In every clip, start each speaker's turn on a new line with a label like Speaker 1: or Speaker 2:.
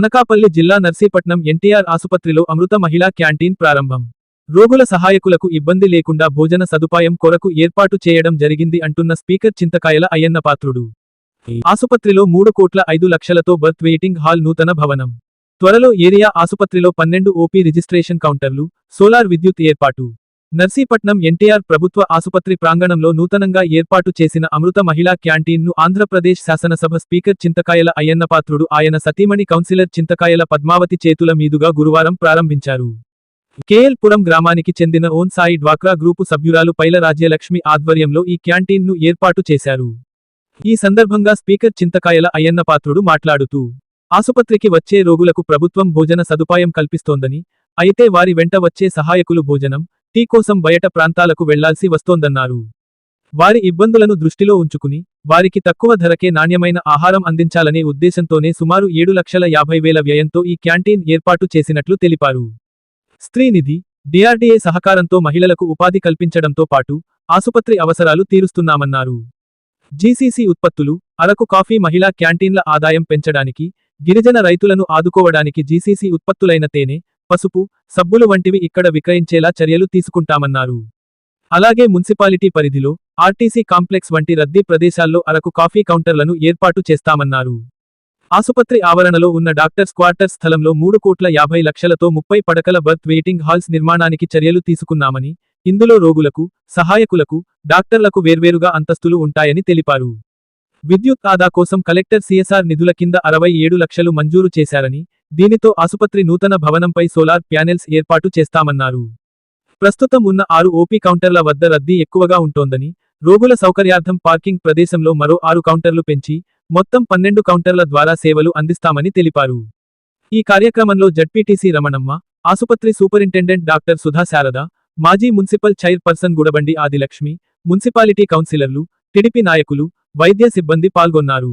Speaker 1: అనకాపల్లి జిల్లా నర్సీపట్నం ఎన్టీఆర్ ఆసుపత్రిలో అమృత మహిళా క్యాంటీన్ ప్రారంభం. రోగుల సహాయకులకు ఇబ్బంది లేకుండా భోజన సదుపాయం కొరకు ఏర్పాటు చేయడం జరిగింది అంటున్న స్పీకర్ చింతకాయల అయ్యన్న పాత్రుడు. ఆసుపత్రిలో మూడు కోట్ల ఐదు లక్షలతో బర్త్ వెయిటింగ్ హాల్ నూతన భవనం. త్వరలో ఏరియా ఆసుపత్రిలో పన్నెండు ఓపీ రిజిస్ట్రేషన్ కౌంటర్లు సోలార్ విద్యుత్ ఏర్పాటు. నర్సీపట్నం ఎన్టీఆర్ ప్రభుత్వ ఆసుపత్రి ప్రాంగణంలో నూతనంగా ఏర్పాటు చేసిన అమృత మహిళా క్యాంటీన్ను ఆంధ్రప్రదేశ్ శాసనసభ స్పీకర్ చింతకాయల అయ్యన్నపాత్రుడు ఆయన సతీమణి కౌన్సిలర్ చింతకాయల పద్మావతి చేతుల మీదుగా గురువారం ప్రారంభించారు. కేఎల్పురం గ్రామానికి చెందిన ఓన్ సాయి డ్వాక్రా గ్రూపు సభ్యురాలు పైల రాజ్యలక్ష్మి ఆధ్వర్యంలో ఈ క్యాంటీన్ను ఏర్పాటు చేశారు. ఈ సందర్భంగా స్పీకర్ చింతకాయల అయ్యన్నపాత్రుడు మాట్లాడుతూ ఆసుపత్రికి వచ్చే రోగులకు ప్రభుత్వం భోజన సదుపాయం కల్పిస్తోందని అయితే వారి వెంట వచ్చే సహాయకులు భోజనం టీ కోసం బయట ప్రాంతాలకు వెళ్ళాల్సి వస్తోందన్నారు. వారి ఇబ్బందులను దృష్టిలో ఉంచుకుని వారికి తక్కువ ధరకే నాణ్యమైన ఆహారం అందించాలనే ఉద్దేశంతోనే సుమారు ఏడు లక్షల యాభై వేల వ్యయంతో ఈ క్యాంటీన్ ఏర్పాటు చేసినట్లు తెలిపారు. స్త్రీనిధి డిఆర్డీఏ సహకారంతో మహిళలకు ఉపాధి కల్పించడంతో పాటు ఆసుపత్రి అవసరాలు తీరుస్తున్నామన్నారు. జీసీసీ ఉత్పత్తులు అరకు కాఫీ మహిళా క్యాంటీన్ల ఆదాయం పెంచడానికి గిరిజన రైతులను ఆదుకోవడానికి జీసీసీ ఉత్పత్తులైన తేనె పసుపు సబ్బులు వంటివి ఇక్కడ విక్రయించేలా చర్యలు తీసుకుంటామన్నారు. అలాగే మున్సిపాలిటీ పరిధిలో ఆర్టీసీ కాంప్లెక్స్ వంటి రద్దీ ప్రదేశాల్లో అరకు కాఫీ కౌంటర్లను ఏర్పాటు చేస్తామన్నారు. ఆసుపత్రి ఆవరణలో ఉన్న డాక్టర్స్ క్వార్టర్స్ స్థలంలో మూడు కోట్ల యాభై లక్షలతో ముప్పై పడకల బర్త్ వెయిటింగ్ హాల్స్ నిర్మాణానికి చర్యలు తీసుకున్నామని ఇందులో రోగులకు సహాయకులకు డాక్టర్లకు వేర్వేరుగా అంతస్తులు ఉంటాయని తెలిపారు. విద్యుత్ ఆదా కోసం కలెక్టర్ సిఎస్ఆర్ నిధుల కింద అరవై ఏడు లక్షలు మంజూరు చేశారని దీనితో ఆసుపత్రి నూతన భవనంపై సోలార్ ప్యానెల్స్ ఏర్పాటు చేస్తామన్నారు. ప్రస్తుతం ఉన్న ఆరు ఓపీ కౌంటర్ల వద్ద రద్దీ ఎక్కువగా ఉంటోందని రోగుల సౌకర్యార్థం పార్కింగ్ ప్రదేశంలో మరో ఆరు కౌంటర్లు పెంచి మొత్తం పన్నెండు కౌంటర్ల ద్వారా సేవలు అందిస్తామని తెలిపారు. ఈ కార్యక్రమంలో జడ్పీటీసీ రమణమ్మ ఆసుపత్రి సూపరింటెండెంట్ డాక్టర్ సుధా శారద మాజీ municipal chairperson Gudabandi Adilakshmi municipality కౌన్సిలర్లు టిడిపి నాయకులు వైద్య సిబ్బంది పాల్గొన్నారు.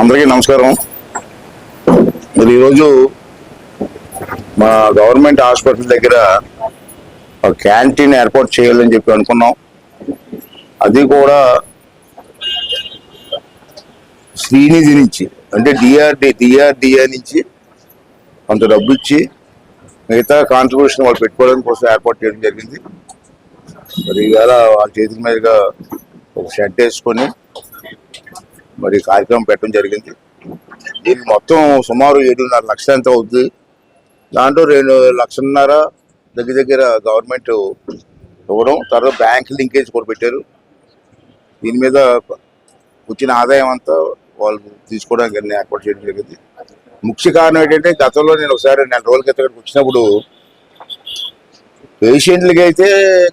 Speaker 2: అందరికీ నమస్కారం. మరి ఈరోజు మా గవర్నమెంట్ హాస్పిటల్ దగ్గర ఒక క్యాంటీన్ ఏర్పాటు చేయాలని చెప్పి అనుకున్నాం. అది కూడా శ్రీనిధి నుంచి అంటే డిఆర్డి డిఆర్డిఏ నుంచి కొంత డబ్బు ఇచ్చి మిగతా కాంట్రిబ్యూషన్ వాళ్ళు పెట్టుకోవడం కోసం ఏర్పాటు చేయడం జరిగింది. మరి ఇవాళ వాళ్ళ చేతుల మీదుగా ఒక షెడ్ వేసుకొని మరి కార్యక్రమం పెట్టడం జరిగింది. దీనికి మొత్తం సుమారు ఏడున్నర లక్షలు ఎంత అవుతుంది దాంట్లో రెండు లక్షన్నర దగ్గర దగ్గర గవర్నమెంట్ ఇవ్వడం తర్వాత బ్యాంక్ లింకేజ్ కూడా పెట్టారు. దీని మీద వచ్చిన ఆదాయం అంతా వాళ్ళు తీసుకోవడానికి ఏర్పాటు చేయడం జరిగింది. ముఖ్య కారణం ఏంటంటే గతంలో నేను ఒకసారి నెల రోజుల క్రితం ఇక్కడికి వచ్చినప్పుడు పేషెంట్లకి అయితే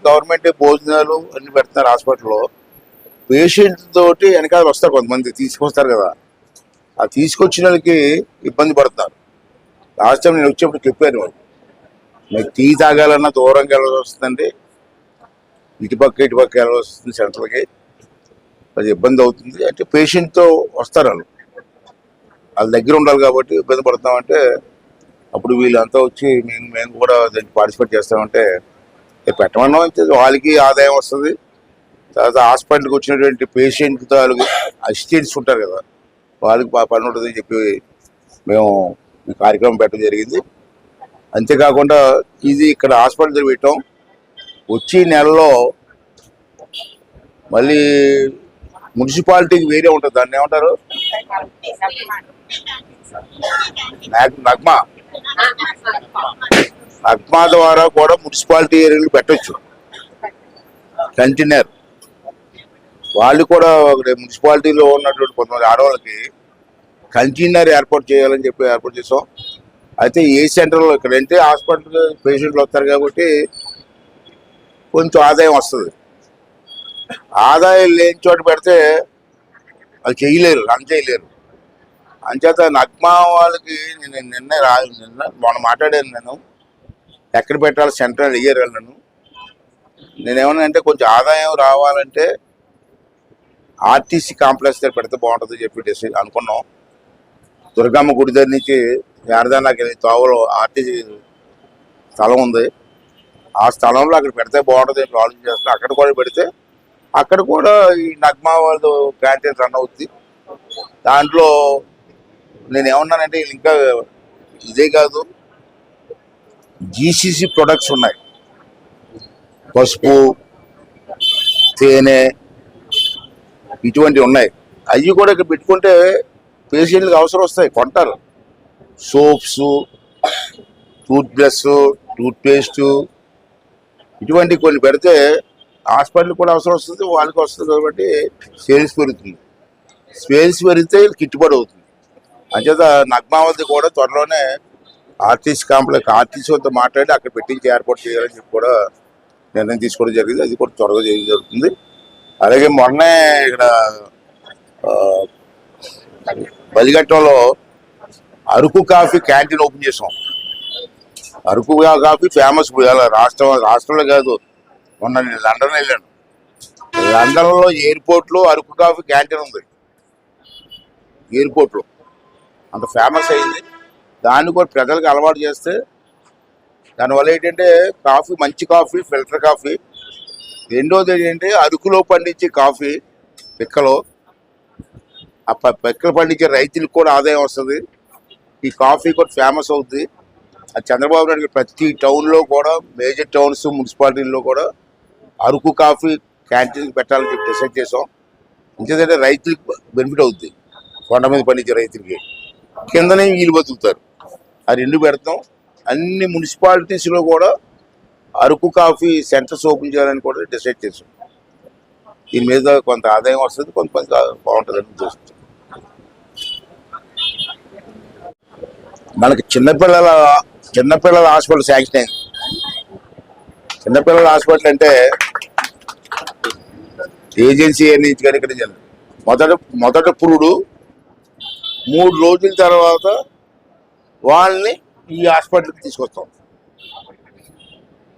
Speaker 2: గవర్నమెంట్ భోజనాలు అన్ని పెడుతున్నారు హాస్పిటల్లో. పేషెంట్ తోటి వెనకాల వస్తారు కొంతమంది తీసుకొస్తారు కదా. ఆ తీసుకొచ్చిన వాళ్ళకి ఇబ్బంది పడుతున్నారు. లాస్ట్ టైం నేను వచ్చేప్పుడు చెప్పాను వాళ్ళు మీకు టీ తాగాలన్నా దూరంకి వెళ్ళాల్సి వస్తుందండి. ఇటుపక్క ఇటుపక్క వెళ్ళాల్సి వస్తుంది సెంటర్కి. అది ఇబ్బంది అవుతుంది. అంటే పేషెంట్తో వస్తారు వాళ్ళు. వాళ్ళ దగ్గర ఉండాలి కాబట్టి ఇబ్బంది పడుతున్నామంటే అప్పుడు వీళ్ళంతా వచ్చి మేము మేము కూడా దానికి పార్టిసిపేట్ చేస్తామంటే పెట్టమన్నాం వాళ్ళకి ఆదాయం వస్తుంది. తర్వాత హాస్పిటల్కి వచ్చినటువంటి పేషెంట్ తాలూకు అసిస్టెంట్స్ ఉంటారు కదా వాళ్ళకి పని ఉంటుందని చెప్పి మేము ఈ కార్యక్రమం పెట్టడం జరిగింది. అంతేకాకుండా ఇది ఇక్కడ హాస్పిటల్ దగ్గర పెట్టాం. నెలలో మళ్ళీ మున్సిపాలిటీకి వేరే ఉంటుంది. దాన్ని ఏమంటారు? నాగ్- నగ్మా? నగ్మా ద్వారా కూడా మున్సిపాలిటీ ఏరియాలు పెట్టొచ్చు. కంటైనర్ వాళ్ళు కూడా మున్సిపాలిటీలో ఉన్నటువంటి కొంతమంది ఆడవాళ్ళకి కంటైనర్ ఏర్పాటు చేయాలని చెప్పి ఏర్పాటు చేసాం. అయితే ఏ సెంటర్లో ఇక్కడ అంటే హాస్పిటల్ పేషెంట్లు వస్తారు కాబట్టి కొంచెం ఆదాయం వస్తుంది. ఆదాయం లేని చోట పెడితే అది చేయలేరు రన్ చేయలేరు. అంచేత నగ్మా వాళ్ళకి నేను నిన్న రా నిన్న మొన్న మాట్లాడాను నేను. ఎక్కడ పెట్టాలి సెంటర్ ఇయ్యరు నన్ను నేనేమన్నా అంటే కొంచెం ఆదాయం రావాలంటే ఆర్టీసీ కాంప్లెక్స్ దగ్గర పెడితే బాగుంటుంది చెప్పి అనుకున్నాం. దుర్గమ్మ గుడి దగ్గర నుంచి యారదానాకి వెళ్ళి తోవలో ఆర్టీసీ స్థలం ఉంది. ఆ స్థలంలో అక్కడ పెడితే బాగుంటుంది ఆలోచన చేస్తున్నాం. అక్కడ కూడా పెడితే అక్కడ కూడా ఈ నగ్మా వాళ్ళు క్యాంటీన్ రన్ అవుతుంది దాంట్లో నేను ఏమన్నానంటే ఇంకా ఇదే కాదు. జీసీసీ ప్రొడక్ట్స్ ఉన్నాయి. పసుపు తేనె ఇటువంటివి ఉన్నాయి. అవి కూడా ఇక్కడ పెట్టుకుంటే పేషెంట్లకు అవసరం వస్తాయి కొంటారు. Soaps tooth brush tooth paste ఇటువంటి కొన్ని పెడితే హాస్పిటల్ కూడా అవసరం వస్తుంది వాళ్ళకి వస్తుంది కాబట్టి సేల్స్ పెరుగుతుంది. సేల్స్ పెరిగితే గిట్టుబడి అవుతుంది. అంచేత నగ్మావతి కూడా త్వరలోనే ఆర్టీసీ కాంప్లెక్స్ ఆర్టీసీ వద్ద మాట్లాడి అక్కడ పెట్టించి ఏర్పాటు చేయాలని చెప్పి కూడా నిర్ణయం తీసుకోవడం జరిగింది. అది కూడా త్వరగా చేయడం జరుగుతుంది. అలాగే మొన్నే ఇక్కడ బలిగట్టంలో అరకు కాఫీ క్యాంటీన్ ఓపెన్ చేసాం అరకు కాఫీ ఫేమస్ రాష్ట్రం రాష్ట్రంలో కాదు మొన్న నేను లండన్ వెళ్ళాను. లండన్లో ఎయిర్పోర్ట్లో అరకు కాఫీ క్యాంటీన్ ఉంది. ఎయిర్పోర్ట్లో. అంత ఫేమస్ అయింది. దాన్ని కూడా ప్రజలకు అలవాటు చేస్తే దానివల్ల ఏంటంటే కాఫీ మంచి కాఫీ ఫిల్టర్ కాఫీ. రెండోది ఏంటంటే అరకులో పండించే కాఫీ పిక్కలో. ఆ ప- పిక్కలు పండించే రైతులకు కూడా ఆదాయం వస్తుంది. ఈ కాఫీ కూడా ఫేమస్ అవుతుంది ఆ చంద్రబాబు నాయుడు ప్రతి టౌన్లో కూడా మేజర్ టౌన్స్ మున్సిపాలిటీల్లో కూడా అరకు కాఫీ క్యాంటీన్ పెట్టాలని చెప్పి డిసైడ్ చేసాం ఇంకేదంటే రైతులకు బెనిఫిట్ అవుతుంది కొండ మీద పండించే రైతులకి. కిందనే వీళ్ళు బతుకుతారు. ఆ రెండు పెడతాం. అన్ని మున్సిపాలిటీస్లో కూడా అరకు కాఫీ సెంటర్స్ ఓపెన్ చేయాలని కూడా డిసైడ్ చేసాం దీని మీద కొంత ఆదాయం వస్తుంది కొంత బాగుంటుందని చూస్తుంది మనకి చిన్నపిల్లల చిన్నపిల్లల హాస్పిటల్ శాంక్షన్ అయింది. చిన్నపిల్లల హాస్పిటల్ అంటే ఏజెన్సీ నుంచి కానీ ఇక్కడ మొదట మొదట పురుడు మూడు రోజుల తర్వాత వాళ్ళని ఈ హాస్పిటల్కి తీసుకొస్తాం.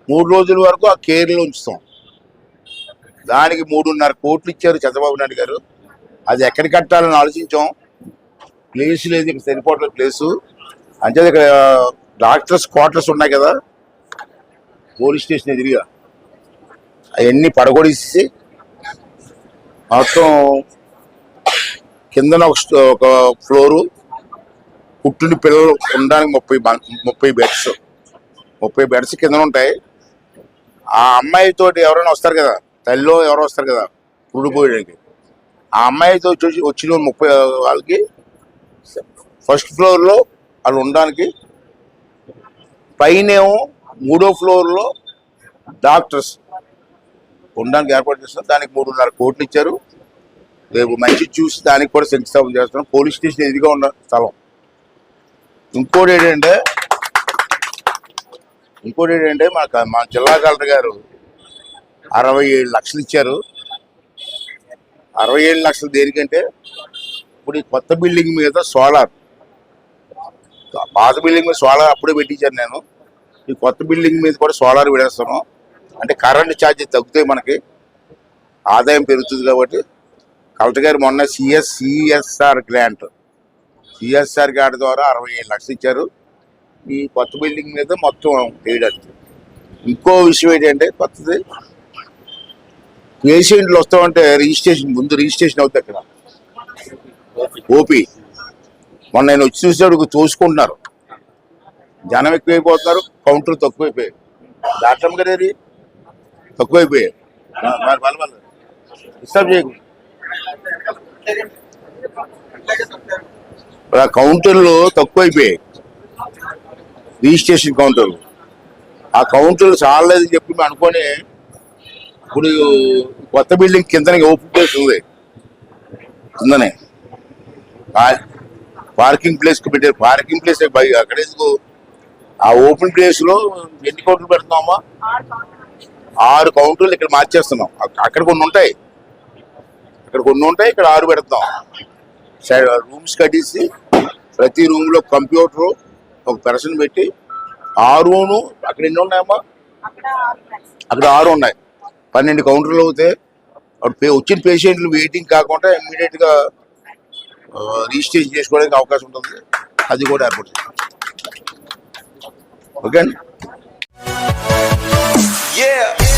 Speaker 2: మూడు రోజుల వరకు ఆ కేర్లో ఉంచుతాం. దానికి మూడున్నర కోట్లు ఇచ్చారు చంద్రబాబు నాయుడు గారు. అది ఎక్కడ కట్టాలని ఆలోచించాం. ప్లేస్ లేదు ఇక్కడ సరిపోవట్లేదు ప్లేసు. అంటే ఇక్కడ డాక్టర్స్ క్వార్టర్స్ ఉన్నాయి కదా పోలీస్ స్టేషన్ ఎదురుగా. అవన్నీ పడగొడేసి మొత్తం కిందన ఒక ఒక ఫ్లోరు పుట్టిన పిల్లలు ఉండడానికి ముప్పై ముప్పై బెడ్స్. ముప్పై బెడ్స్ కింద ఉంటాయి. ఆ అమ్మాయితో ఎవరైనా వస్తారు కదా తల్లిలో ఎవరో వస్తారు కదా పుడిపోయడానికి ఆ అమ్మాయితో వచ్చి వచ్చిన ముప్పై వాళ్ళకి ఫస్ట్ ఫ్లోర్లో వాళ్ళు ఉండడానికి పైనేమో మూడో ఫ్లోర్లో డాక్టర్స్. ఉండడానికి ఏర్పాటు చేస్తున్నారు. దానికి మూడున్నర కోట్లు ఇచ్చారు. రేపు మంచి చూసి దానికి కూడా శంకుస్థాపన చేస్తున్నాం. పోలీస్ స్టేషన్ ఎదురుగా ఉన్న స్థలం. ఇంకోటి ఏంటంటే ఇంకోటి ఏంటంటే మన మా జిల్లా కలెక్టర్ గారు అరవై ఏడు లక్షలు ఇచ్చారు. అరవై ఏడు లక్షలు దేనికంటే ఇప్పుడు ఈ కొత్త బిల్డింగ్ మీద సోలార్. పాత బిల్డింగ్ మీద సోలార్ అప్పుడే పెట్టించాను నేను. ఈ కొత్త బిల్డింగ్ మీద కూడా సోలార్ పెడేస్తాను అంటే కరెంట్ ఛార్జెస్ తగ్గుతాయి మనకి. ఆదాయం పెరుగుతుంది కాబట్టి. కలెక్టర్ గారు మొన్న CS CSR grant. CSR grant ద్వారా అరవై ఏడు లక్షలు ఇచ్చారు. ఈ కొత్త బిల్డింగ్ మీద మొత్తం వేయడానికి ఇంకో విషయం ఏంటంటే కొత్తది. పేషెంట్లు వస్తామంటే రిజిస్ట్రేషన్ ముందు రిజిస్ట్రేషన్ అవుతుంది అక్కడ. ఓపీ. మొన్న నేను వచ్చి చూసేవాడు తోసుకుంటున్నారు. జనం ఎక్కువైపోతున్నారు కౌంటర్ తక్కువైపోయాయి. డాక్టర్ గారు తక్కువైపోయాయి. డిస్టర్బ్ చేయకు. ఆ కౌంటర్లు తక్కువైపోయాయి. రిజిస్ట్రేషన్ కౌంటర్లు. ఆ కౌంటర్లు చాలలేదని చెప్పి మేము అనుకొని ఇప్పుడు కొత్త బిల్డింగ్ కిందనే ఓపెన్ ప్లేస్ ఉంది. కిందనే. పార్కింగ్ ప్లేస్కి పెట్టారు పార్కింగ్ ప్లేస్ అక్కడ ఎందుకు? ఆ ఓపెన్ ప్లేస్లో ఎన్ని కౌంటర్లు పెడుతున్నామా? ఆరు కౌంటర్లు ఇక్కడ మార్చేస్తున్నాం. అక్- అక్కడ కొన్ని ఉంటాయి. ఇక్కడ కొన్ని ఉంటాయి ఇక్కడ ఆరు పెడతాం. రూమ్స్ కట్టేసి ప్రతి రూమ్లో కంప్యూటర్ ఒక పర్సన్ పెట్టి ఆ రూము అక్కడ ఎన్ని ఉన్నాయమ్మా? అక్కడ ఆరు ఉన్నాయి. పన్నెండు కౌంటర్లు పే- వచ్చిన పేషెంట్లు వెయిటింగ్ కాకుండా ఇమ్మీడియట్గా రిజిస్ట్రేషన్ చేసుకోవడానికి అవకాశం ఉంటుంది. అది కూడా ఏర్పాటు చేస్తాం. ఓకే అండి
Speaker 3: Yeah.